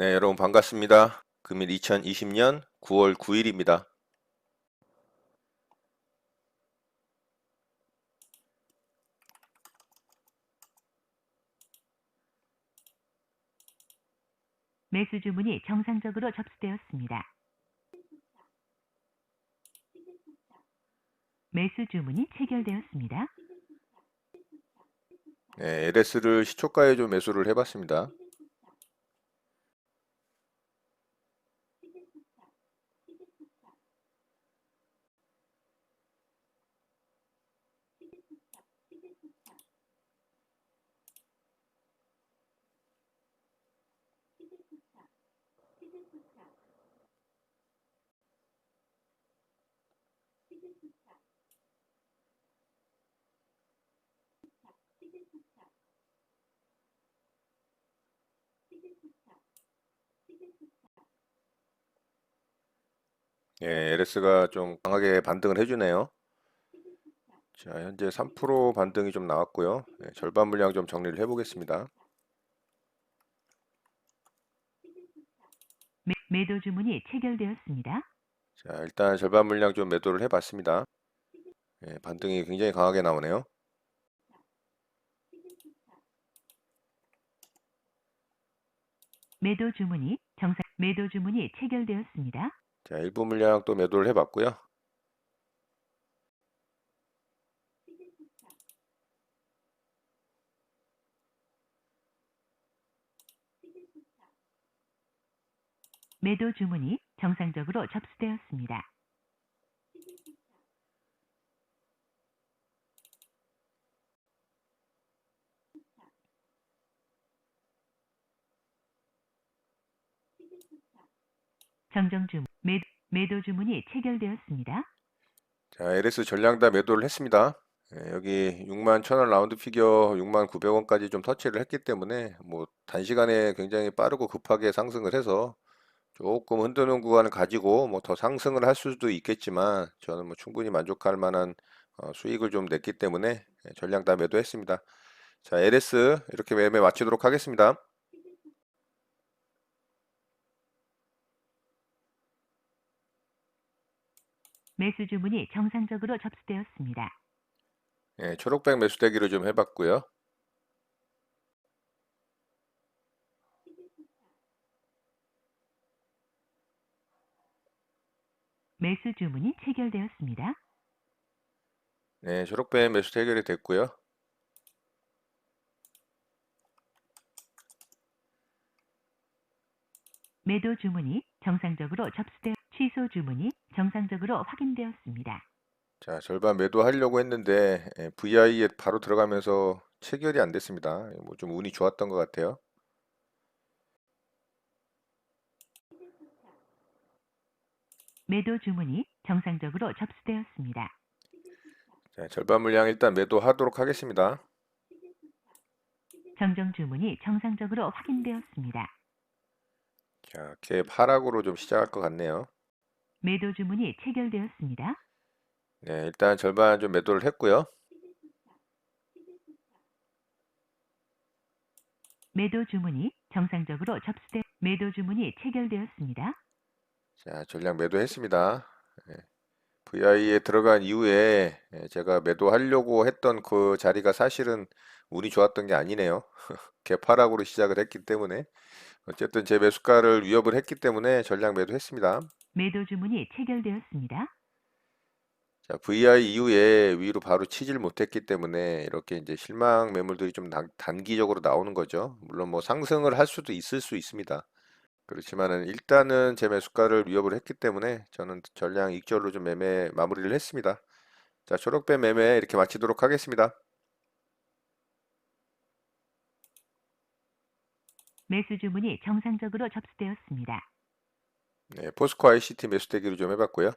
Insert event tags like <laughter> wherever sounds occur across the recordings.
네, 여러분 반갑습니다. 금일 2020년 9월 9일입니다. 매수 주문이 정상적으로 접수되었습니다. 매수 주문이 체결되었습니다. 네, LS를 시초가에 좀 매수를 해봤습니다. 예, LS가 좀 강하게 반등을 해주네요. 자, 현재 3% 반등이 좀 나왔고요. 예, 절반 물량 좀 정리를 해보겠습니다. 매, 매도 주문이 체결되었습니다. 자, 일단 절반 물량 좀 매도를 해봤습니다. 예, 반등이 굉장히 강하게 나오네요. 매도 주문이 정상 매도 주문이 체결되었습니다. 자, 일부 물량 또 매도를 해봤고요. 매도 주문이 정상적으로 접수되었습니다. 정정 주문 매, 매도 주문이 체결되었습니다. 자, LS 전량 다 매도를 했습니다. 예, 여기 6만 1000원 라운드 피겨 6만 900원까지 좀 터치를 했기 때문에 뭐 단시간에 굉장히 빠르고 급하게 상승을 해서 조금 흔드는 구간을 가지고 뭐 더 상승을 할 수도 있겠지만 저는 뭐 충분히 만족할 만한 어, 수익을 좀 냈기 때문에 예, 전량 다 매도했습니다. 자, LS 이렇게 매매 마치도록 하겠습니다. 매수 주문이 정상적으로 접수되었습니다. 예, 초록백 매수 대기를 좀 해봤고요. 매수 주문이 체결되었습니다. 네, 초록백 매수 대결이 됐고요. 매도 주문이 정상적으로 접수되어 취소 주문이 정상적으로 확인되었습니다. 자, 절반 매도하려고 했는데 예, VI에 바로 들어가면서 체결이 안 됐습니다. 뭐 좀 운이 좋았던 것 같아요. 매도 주문이 정상적으로 접수되었습니다. 자, 절반 물량 일단 매도하도록 하겠습니다. 정정 주문이 정상적으로 확인되었습니다. 자, 개 하락으로 좀 시작할 것 같네요. 매도 주문이 체결되었습니다. 네, 일단 절반 좀 매도를 했고요. 매도 주문이 정상적으로 접수되 매도 주문이 체결되었습니다. 자, 전량 매도했습니다. 예, VI에 들어간 이후에 예, 제가 매도하려고 했던 그 자리가 사실은 운이 좋았던 게 아니네요. <laughs> 개파락으로 시작을 했기 때문에 어쨌든 제 매수가를 위협을 했기 때문에 전량 매도했습니다. 매도 주문이 체결되었습니다. 자, VI 이후에 위로 바로 치질 못했기 때문에 이렇게 이제 실망 매물들이 좀 단- 단기적으로 나오는 거죠. 물론 뭐 상승을 할 수도 있을 수 있습니다. 그렇지만은 일단은 제 매수가를 위협을 했기 때문에 저는 전량 익절로 좀 매매 마무리를 했습니다. 자, 초록배 매매 이렇게 마치도록 하겠습니다. 매수 주문이 정상적으로 접수되었습니다. 네, 포스코 ICT 매수 대기를 좀 해봤고요.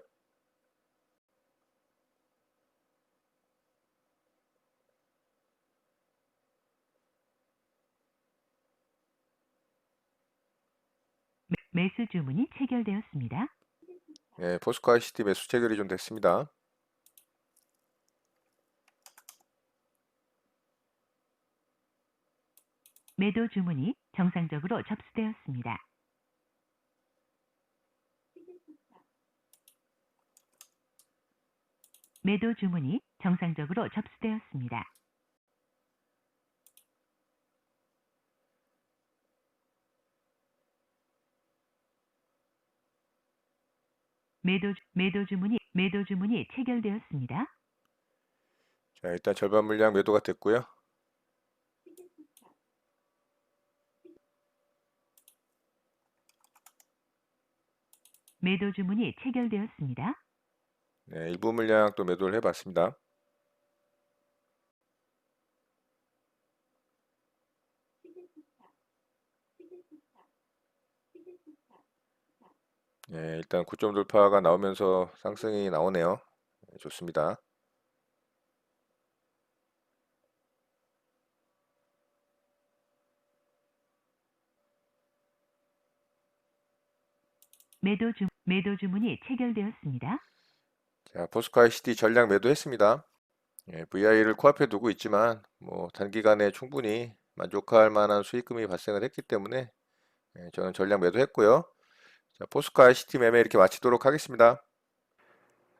매, 매수 주문이 체결되었습니다. 네, 포스코 ICT 매수 체결이 좀 됐습니다. 매도 주문이 정상적으로 접수되었습니다. 매도 주문이 정상적으로 접수되었습니다. 매도, 매도 주문이 매도 주문이 체결되었습니다. 자, 일단 절반 물량 매도가 됐고요. 매도 주문이 체결되었습니다. 네, 일부 물량 또 매도를 해봤습니다. 네, 일단 고점 돌파가 나오면서 상승이 나오네요. 네, 좋습니다. 매도 주 매도 주문이 체결되었습니다. 자, 포스코 ICT 전량 매도했습니다. 예, VI를 코앞에 두고 있지만 뭐 단기간에 충분히 만족할 만한 수익금이 발생을 했기 때문에 예, 저는 전량 매도했고요. 자, 포스코 ICT 매매 이렇게 마치도록 하겠습니다.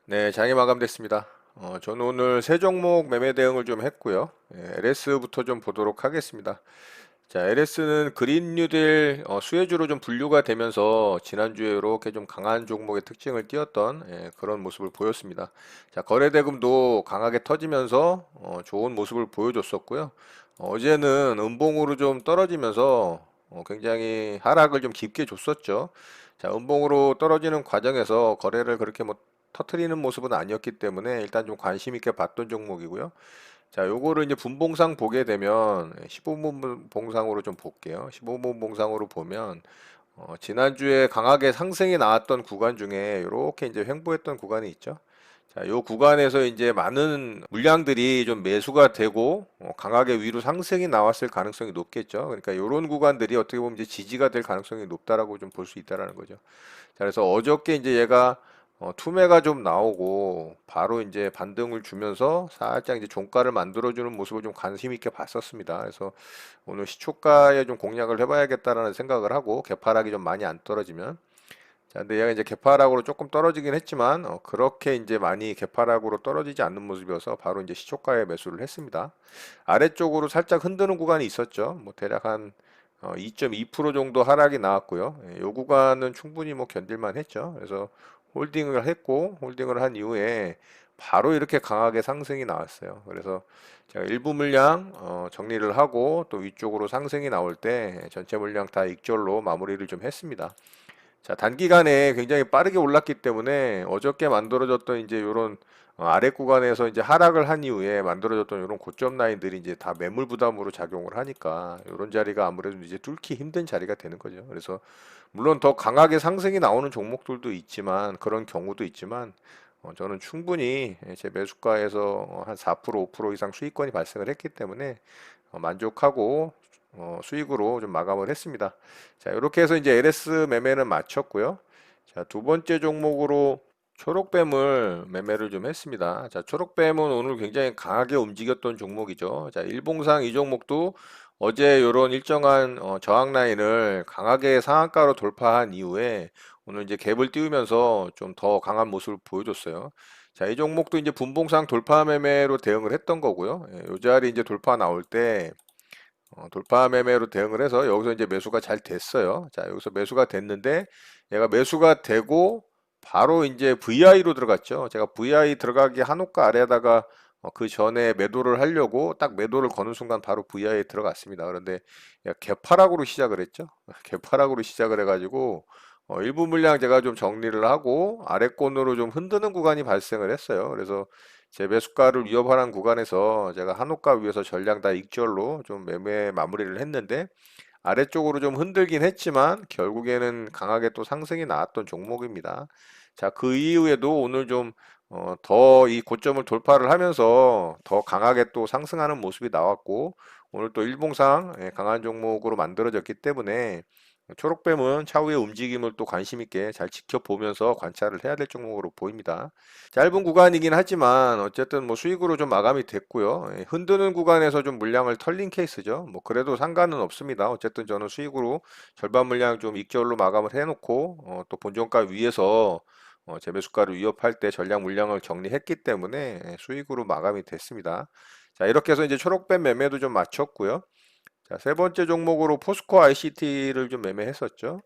네, 장이 마감됐습니다. 어, 저는 오늘 세 종목 매매 대응을 좀 했고요. 예, LS부터 좀 보도록 하겠습니다. 자, LS는 그린 뉴딜 어, 수혜주로 좀 분류가 되면서 지난주에 이렇게 좀 강한 종목의 특징을 띄었던 예, 그런 모습을 보였습니다. 자, 거래대금도 강하게 터지면서 어, 좋은 모습을 보여줬었고요. 어, 제는 음봉으로 좀 떨어지면서 어, 굉장히 하락을 좀 깊게 줬었죠. 자, 음봉으로 떨어지는 과정에서 거래를 그렇게 뭐 터트리는 모습은 아니었기 때문에 일단 좀 관심 있게 봤던 종목이고요. 자, 요거를 이제 분봉상 보게 되면 15분 봉상으로 좀 볼게요. 15분 봉상으로 보면 어, 지난주에 강하게 상승이 나왔던 구간 중에 이렇게 이제 횡보했던 구간이 있죠. 자, 요 구간에서 이제 많은 물량들이 좀 매수가 되고 어, 강하게 위로 상승이 나왔을 가능성이 높겠죠. 그러니까 이런 구간들이 어떻게 보면 이제 지지가 될 가능성이 높다라고 좀 볼 수 있다라는 거죠. 자, 그래서 어저께 이제 얘가 어, 투매가 좀 나오고 바로 이제 반등을 주면서 살짝 이제 종가를 만들어주는 모습을 좀 관심 있게 봤었습니다. 그래서 오늘 시초가에 좀 공략을 해봐야겠다라는 생각을 하고 개파락이 좀 많이 안 떨어지면 자, 근데 얘가 이제 개파락으로 조금 떨어지긴 했지만 어, 그렇게 이제 많이 개파락으로 떨어지지 않는 모습이어서 바로 이제 시초가에 매수를 했습니다. 아래쪽으로 살짝 흔드는 구간이 있었죠. 뭐 대략 한 어, 2.2% 정도 하락이 나왔고요. 예, 요 구간은 충분히 뭐 견딜만 했죠. 그래서 홀딩을 했고 홀딩을 한 이후에 바로 이렇게 강하게 상승이 나왔어요. 그래서 제가 일부 물량 어, 정리를 하고 또 위쪽으로 상승이 나올 때 전체 물량 다 익절로 마무리를 좀 했습니다. 자, 단기간에 굉장히 빠르게 올랐기 때문에 어저께 만들어졌던 이제 요런 어, 아래 구간에서 이제 하락을 한 이후에 만들어졌던 이런 고점 라인들이 이제 다 매물 부담으로 작용을 하니까 이런 자리가 아무래도 이제 뚫기 힘든 자리가 되는 거죠. 그래서 물론 더 강하게 상승이 나오는 종목들도 있지만 그런 경우도 있지만 어, 저는 충분히 제 매수가에서 어, 한4% 5% 이상 수익권이 발생을 했기 때문에 어, 만족하고 어, 수익으로 좀 마감을 했습니다. 자, 이렇게 해서 이제 LS 매매는 마쳤고요. 자, 두 번째 종목으로 초록뱀을 매매를 좀 했습니다. 자, 초록뱀은 오늘 굉장히 강하게 움직였던 종목이죠. 자, 일봉상 이 종목도 어제 이런 일정한 어, 저항 라인을 강하게 상한가로 돌파한 이후에 오늘 이제 갭을 띄우면서 좀 더 강한 모습을 보여줬어요. 자, 이 종목도 이제 분봉상 돌파 매매로 대응을 했던 거고요. 예, 요 자리 이제 돌파 나올 때 어, 돌파 매매로 대응을 해서 여기서 이제 매수가 잘 됐어요. 자, 여기서 매수가 됐는데 얘가 매수가 되고 바로 이제 VI로 들어갔죠. 제가 VI 들어가기 한옥가 아래에다가 어, 그 전에 매도를 하려고 딱 매도를 거는 순간 바로 VI에 들어갔습니다. 그런데 개파락으로 시작을 했죠. <laughs> 개파락으로 시작을 해가지고 어, 일부 물량 제가 좀 정리를 하고 아래권으로 좀 흔드는 구간이 발생을 했어요. 그래서 제 매수가를 위협하는 구간에서 제가 한옥가 위에서 전량 다 익절로 좀 매매 마무리를 했는데 아래쪽으로 좀 흔들긴 했지만 결국에는 강하게 또 상승이 나왔던 종목입니다. 자, 그 이후에도 오늘 좀 어, 더 이 고점을 돌파를 하면서 더 강하게 또 상승하는 모습이 나왔고 오늘 또 일봉상 예, 강한 종목으로 만들어졌기 때문에 초록뱀은 차후의 움직임을 또 관심 있게 잘 지켜보면서 관찰을 해야 될 종목으로 보입니다. 짧은 구간이긴 하지만 어쨌든 뭐 수익으로 좀 마감이 됐고요. 예, 흔드는 구간에서 좀 물량을 털린 케이스죠. 뭐 그래도 상관은 없습니다. 어쨌든 저는 수익으로 절반 물량 좀 익절로 마감을 해놓고 어, 또 본전가 위에서 어, 재매수가를 위협할 때 전량 물량을 정리했기 때문에 예, 수익으로 마감이 됐습니다. 자, 이렇게 해서 이제 초록뱀 매매도 좀 마쳤고요. 자, 세 번째 종목으로 포스코 ICT를 좀 매매했었죠.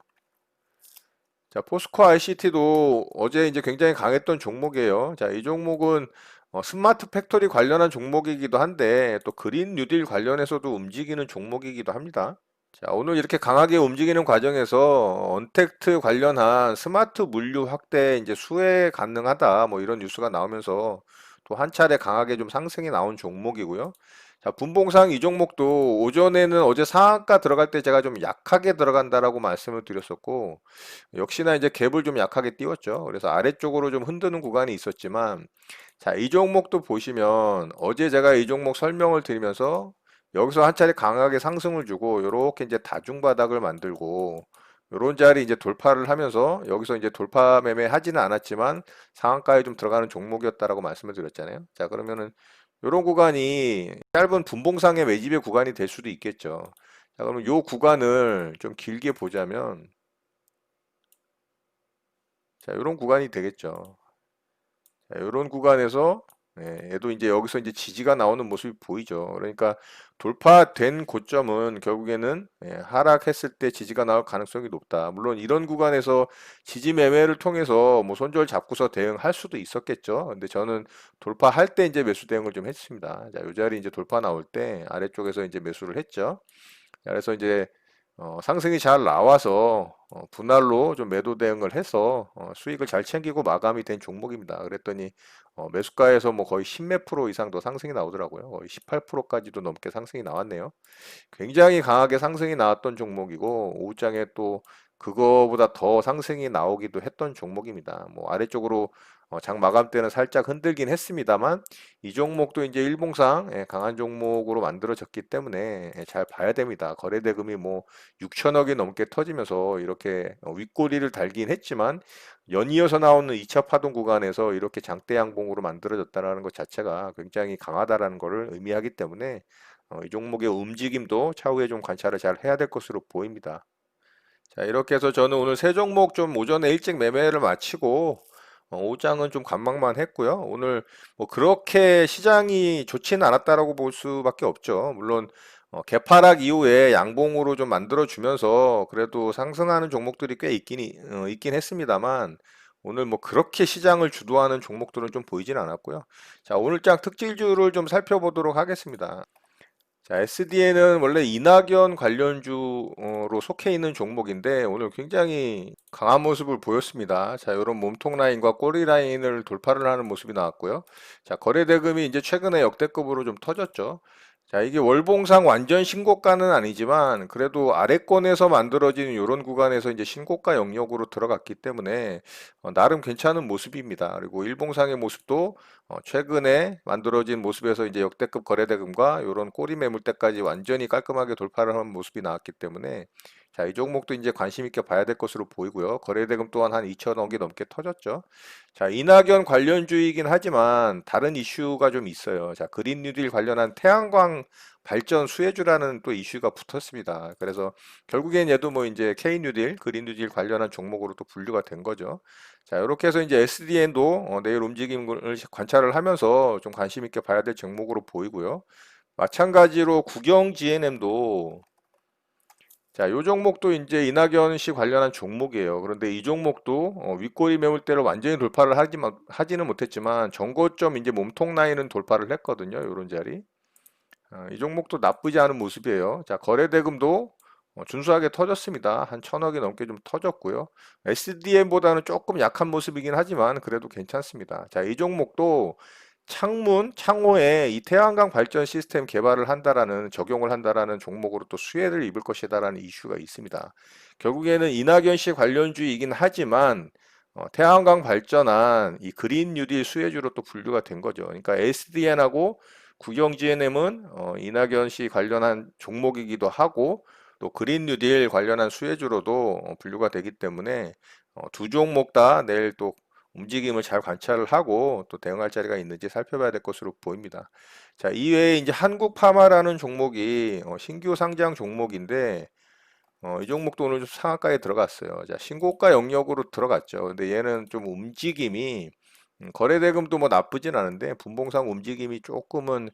자, 포스코 ICT도 어제 이제 굉장히 강했던 종목이에요. 자, 이 종목은 어, 스마트 팩토리 관련한 종목이기도 한데 또 그린 뉴딜 관련해서도 움직이는 종목이기도 합니다. 자, 오늘 이렇게 강하게 움직이는 과정에서 언택트 관련한 스마트 물류 확대 이제 수혜 가능하다 뭐 이런 뉴스가 나오면서 또 한 차례 강하게 좀 상승이 나온 종목이고요. 자, 분봉상 이 종목도 오전에는 어제 상한가 들어갈 때 제가 좀 약하게 들어간다라고 말씀을 드렸었고 역시나 이제 갭을 좀 약하게 띄웠죠. 그래서 아래쪽으로 좀 흔드는 구간이 있었지만 자, 이 종목도 보시면 어제 제가 이 종목 설명을 드리면서 여기서 한 차례 강하게 상승을 주고 요렇게 이제 다중 바닥을 만들고 요런 자리 이제 돌파를 하면서 여기서 이제 돌파 매매 하지는 않았지만 상한가에 좀 들어가는 종목이었다라고 말씀을 드렸잖아요. 자, 그러면은 요런 구간이 짧은 분봉상의 매집의 구간이 될 수도 있겠죠. 자, 그러면 요 구간을 좀 길게 보자면 자, 요런 구간이 되겠죠. 자, 요런 구간에서 예, 얘도 이제 여기서 이제 지지가 나오는 모습이 보이죠. 그러니까 돌파된 고점은 결국에는 예, 하락했을 때 지지가 나올 가능성이 높다. 물론 이런 구간에서 지지 매매를 통해서 뭐 손절 잡고서 대응할 수도 있었겠죠. 근데 저는 돌파할 때 이제 매수 대응을 좀 했습니다. 자, 요 자리 이제 돌파 나올 때 아래쪽에서 이제 매수를 했죠. 자, 그래서 이제 어, 상승이 잘 나와서 어, 분할로 좀 매도 대응을 해서 어, 수익을 잘 챙기고 마감이 된 종목입니다. 그랬더니 어, 매수가에서 뭐 거의 10몇 프로 이상 더 상승이 나오더라고요. 거의 18%까지도 넘게 상승이 나왔네요. 굉장히 강하게 상승이 나왔던 종목이고 오후장에 또 그거보다 더 상승이 나오기도 했던 종목입니다. 뭐 아래쪽으로 어, 장 마감 때는 살짝 흔들긴 했습니다만 이 종목도 이제 일봉상 예, 강한 종목으로 만들어졌기 때문에 예, 잘 봐야 됩니다. 거래 대금이 뭐 6천억이 넘게 터지면서 이렇게 어, 윗꼬리를 달긴 했지만 연이어서 나오는 2차 파동 구간에서 이렇게 장대 양봉으로 만들어졌다는 것 자체가 굉장히 강하다라는 것을 의미하기 때문에 어, 이 종목의 움직임도 차후에 좀 관찰을 잘 해야 될 것으로 보입니다. 자, 이렇게 해서 저는 오늘 세 종목 좀 오전에 일찍 매매를 마치고 어, 오장은 좀 관망만 했고요. 오늘 뭐 그렇게 시장이 좋지는 않았다라고 볼 수밖에 없죠. 물론 어, 개파락 이후에 양봉으로 좀 만들어 주면서 그래도 상승하는 종목들이 꽤 있긴 이- 어, 있긴 했습니다만 오늘 뭐 그렇게 시장을 주도하는 종목들은 좀 보이진 않았고요. 자, 오늘장 특질주를 좀 살펴보도록 하겠습니다. 자, SDN은 원래 이낙연 관련주로 속해 있는 종목인데 오늘 굉장히 강한 모습을 보였습니다. 자, 이런 몸통 라인과 꼬리 라인을 돌파를 하는 모습이 나왔고요. 자, 거래 대금이 이제 최근에 역대급으로 좀 터졌죠. 자, 이게 월봉상 완전 신고가는 아니지만 그래도 아래권에서 만들어진 이런 구간에서 이제 신고가 영역으로 들어갔기 때문에 어, 나름 괜찮은 모습입니다. 그리고 일봉상의 모습도 어, 최근에 만들어진 모습에서 이제 역대급 거래대금과 이런 꼬리 매물대까지 완전히 깔끔하게 돌파를 한 모습이 나왔기 때문에 자, 이 종목도 이제 관심 있게 봐야 될 것으로 보이고요. 거래대금 또한 한 2천억이 넘게 터졌죠. 자, 이낙연 관련주이긴 하지만 다른 이슈가 좀 있어요. 자, 그린 뉴딜 관련한 태양광 발전 수혜주라는 또 이슈가 붙었습니다. 그래서 결국엔 얘도 뭐 이제 K 뉴딜, 그린 뉴딜 관련한 종목으로 또 분류가 된 거죠. 자, 이렇게 해서 이제 SDN도 어, 내일 움직임을 관찰을 하면서 좀 관심 있게 봐야 될 종목으로 보이고요. 마찬가지로 국영 GNM도 자, 요 종목도 이제 이낙연 씨 관련한 종목이에요. 그런데 이 종목도 어, 윗꼬리 매물대를 완전히 돌파를 하지만, 하지는 못했지만 전고점 이제 몸통 라인은 돌파를 했거든요. 요런 자리. 아, 이 종목도 나쁘지 않은 모습이에요. 자, 거래 대금도 어, 준수하게 터졌습니다. 한 천억이 넘게 좀 터졌고요. SDM보다는 조금 약한 모습이긴 하지만 그래도 괜찮습니다. 자, 이 종목도 창문, 창호에 이 태양광 발전 시스템 개발을 한다라는 적용을 한다라는 종목으로 또 수혜를 입을 것이다라는 이슈가 있습니다. 결국에는 이낙연 씨 관련주이긴 하지만 어, 태양광 발전한 이 그린 뉴딜 수혜주로 또 분류가 된 거죠. 그러니까 SDN하고 국영 GNM은 어, 이낙연 씨 관련한 종목이기도 하고 또 그린 뉴딜 관련한 수혜주로도 어, 분류가 되기 때문에 어, 두 종목 다 내일 또 움직임을 잘 관찰을 하고 또 대응할 자리가 있는지 살펴봐야 될 것으로 보입니다. 자, 이외에 이제 한국 파마라는 종목이 어, 신규 상장 종목인데 어, 이 종목도 오늘 좀 상한가에 들어갔어요. 자, 신고가 영역으로 들어갔죠. 근데 얘는 좀 움직임이 음, 거래 대금도 뭐 나쁘진 않은데 분봉상 움직임이 조금은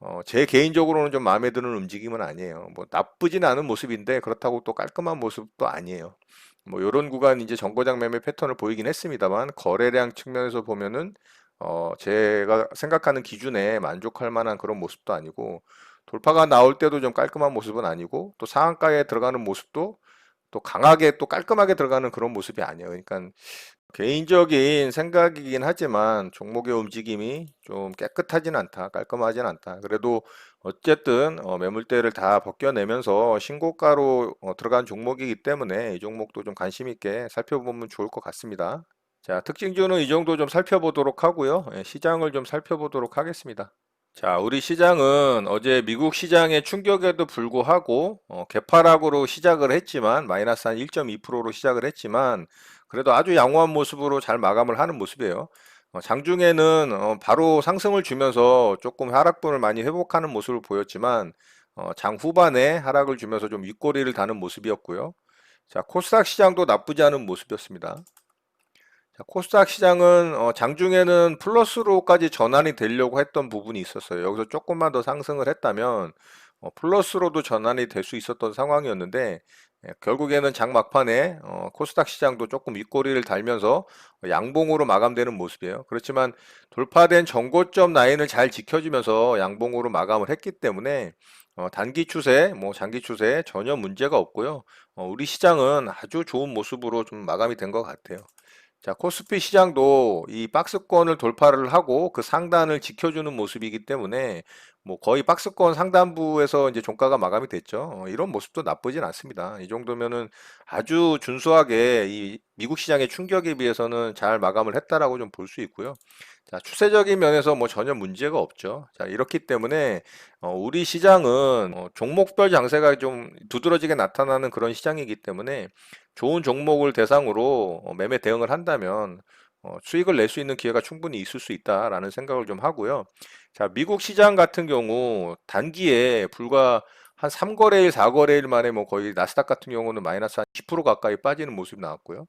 어, 제 개인적으로는 좀 마음에 드는 움직임은 아니에요. 뭐 나쁘진 않은 모습인데 그렇다고 또 깔끔한 모습도 아니에요. 뭐 이런 구간 이제 정거장 매매 패턴을 보이긴 했습니다만 거래량 측면에서 보면은 어, 제가 생각하는 기준에 만족할 만한 그런 모습도 아니고 돌파가 나올 때도 좀 깔끔한 모습은 아니고 또 상한가에 들어가는 모습도 또 강하게 또 깔끔하게 들어가는 그런 모습이 아니에요. 그러니까 개인적인 생각이긴 하지만 종목의 움직임이 좀 깨끗하진 않다, 깔끔하진 않다. 그래도 어쨌든 어, 매물대를 다 벗겨내면서 신고가로 어, 들어간 종목이기 때문에 이 종목도 좀 관심 있게 살펴보면 좋을 것 같습니다. 자, 특징주는 이 정도 좀 살펴보도록 하고요. 예, 시장을 좀 살펴보도록 하겠습니다. 자, 우리 시장은 어제 미국 시장의 충격에도 불구하고 어, 개파락으로 시작을 했지만 마이너스 한 1.2%로 시작을 했지만 그래도 아주 양호한 모습으로 잘 마감을 하는 모습이에요. 어, 장중에는 어, 바로 상승을 주면서 조금 하락분을 많이 회복하는 모습을 보였지만 어, 장 후반에 하락을 주면서 좀 윗꼬리를 다는 모습이었고요. 자, 코스닥 시장도 나쁘지 않은 모습이었습니다. 자, 코스닥 시장은 어, 장중에는 플러스로까지 전환이 되려고 했던 부분이 있었어요. 여기서 조금만 더 상승을 했다면 어, 플러스로도 전환이 될 수 있었던 상황이었는데 예, 결국에는 장 막판에 어, 코스닥 시장도 조금 윗꼬리를 달면서 양봉으로 마감되는 모습이에요. 그렇지만 돌파된 전고점 라인을 잘 지켜주면서 양봉으로 마감을 했기 때문에 어, 단기 추세, 뭐 장기 추세 전혀 문제가 없고요. 어, 우리 시장은 아주 좋은 모습으로 좀 마감이 된 것 같아요. 자, 코스피 시장도 이 박스권을 돌파를 하고 그 상단을 지켜주는 모습이기 때문에 뭐 거의 박스권 상단부에서 이제 종가가 마감이 됐죠. 어, 이런 모습도 나쁘진 않습니다. 이 정도면은 아주 준수하게 이 미국 시장의 충격에 비해서는 잘 마감을 했다라고 좀 볼 수 있고요. 자, 추세적인 면에서 뭐 전혀 문제가 없죠. 자, 이렇기 때문에 어, 우리 시장은 어, 종목별 장세가 좀 두드러지게 나타나는 그런 시장이기 때문에 좋은 종목을 대상으로 어, 매매 대응을 한다면 어, 수익을 낼 수 있는 기회가 충분히 있을 수 있다라는 생각을 좀 하고요. 자, 미국 시장 같은 경우 단기에 불과 한 3거래일, 4거래일 만에 뭐 거의 나스닥 같은 경우는 마이너스 한 10% 가까이 빠지는 모습이 나왔고요.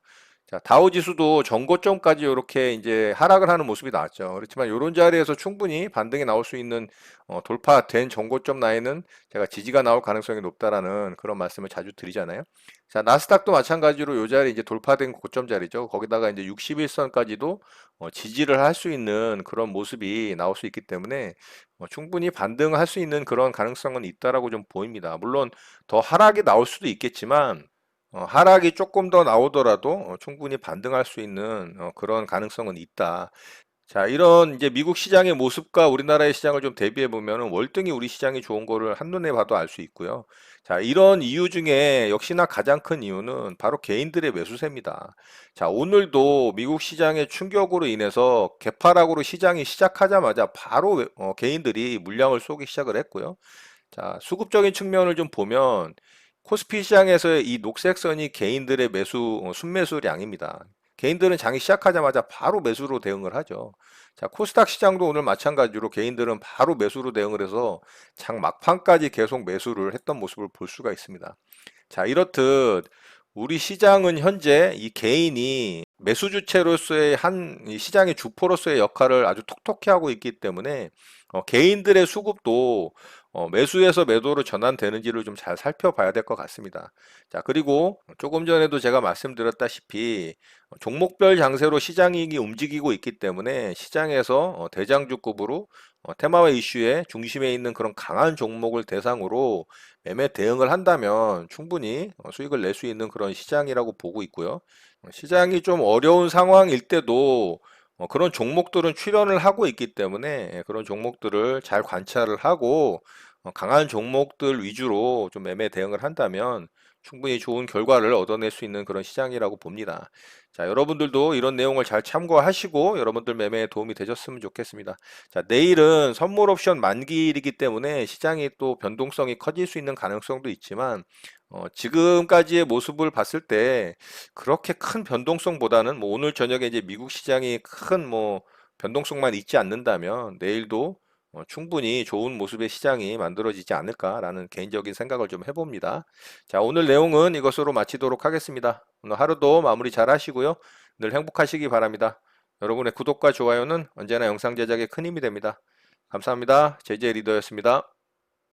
자, 다우 지수도 전고점까지 이렇게 이제 하락을 하는 모습이 나왔죠. 그렇지만 이런 자리에서 충분히 반등이 나올 수 있는 어, 돌파된 전고점 라인은 제가 지지가 나올 가능성이 높다라는 그런 말씀을 자주 드리잖아요. 자, 나스닥도 마찬가지로 이 자리 이제 돌파된 고점 자리죠. 거기다가 이제 61선까지도 어, 지지를 할 수 있는 그런 모습이 나올 수 있기 때문에 어, 충분히 반등할 수 있는 그런 가능성은 있다라고 좀 보입니다. 물론 더 하락이 나올 수도 있겠지만 어, 하락이 조금 더 나오더라도 어, 충분히 반등할 수 있는 어, 그런 가능성은 있다. 자, 이런 이제 미국 시장의 모습과 우리나라의 시장을 좀 대비해 보면은 월등히 우리 시장이 좋은 거를 한눈에 봐도 알 수 있고요. 자, 이런 이유 중에 역시나 가장 큰 이유는 바로 개인들의 매수세입니다. 자, 오늘도 미국 시장의 충격으로 인해서 개파락으로 시장이 시작하자마자 바로 외- 어, 개인들이 물량을 쏘기 시작을 했고요. 자, 수급적인 측면을 좀 보면 코스피 시장에서의 이 녹색 선이 개인들의 매수, 어, 순매수량입니다. 개인들은 장이 시작하자마자 바로 매수로 대응을 하죠. 자, 코스닥 시장도 오늘 마찬가지로 개인들은 바로 매수로 대응을 해서 장 막판까지 계속 매수를 했던 모습을 볼 수가 있습니다. 자, 이렇듯 우리 시장은 현재 이 개인이 매수 주체로서의 한이 시장의 주포로서의 역할을 아주 톡톡히 하고 있기 때문에 어, 개인들의 수급도 어, 매수에서 매도로 전환되는지를 좀 잘 살펴봐야 될 것 같습니다. 자, 그리고 조금 전에도 제가 말씀드렸다시피 어, 종목별 장세로 시장이 움직이고 있기 때문에 시장에서 어, 대장주급으로 어, 테마와 이슈의 중심에 있는 그런 강한 종목을 대상으로 매매 대응을 한다면 충분히 어, 수익을 낼 수 있는 그런 시장이라고 보고 있고요. 어, 시장이 좀 어려운 상황일 때도 어, 그런 종목들은 출현을 하고 있기 때문에 예, 그런 종목들을 잘 관찰을 하고 어, 강한 종목들 위주로 좀 매매 대응을 한다면 충분히 좋은 결과를 얻어낼 수 있는 그런 시장이라고 봅니다. 자, 여러분들도 이런 내용을 잘 참고하시고 여러분들 매매에 도움이 되셨으면 좋겠습니다. 자, 내일은 선물 옵션 만기일이기 때문에 시장이 또 변동성이 커질 수 있는 가능성도 있지만 어, 지금까지의 모습을 봤을 때 그렇게 큰 변동성보다는 뭐 오늘 저녁에 이제 미국 시장이 큰 뭐 변동성만 있지 않는다면 내일도 어, 충분히 좋은 모습의 시장이 만들어지지 않을까라는 개인적인 생각을 좀 해봅니다. 자, 오늘 내용은 이것으로 마치도록 하겠습니다. 오늘 하루도 마무리 잘 하시고요. 늘 행복하시기 바랍니다. 여러분의 구독과 좋아요는 언제나 영상 제작에 큰 힘이 됩니다. 감사합니다. 제재 리더였습니다.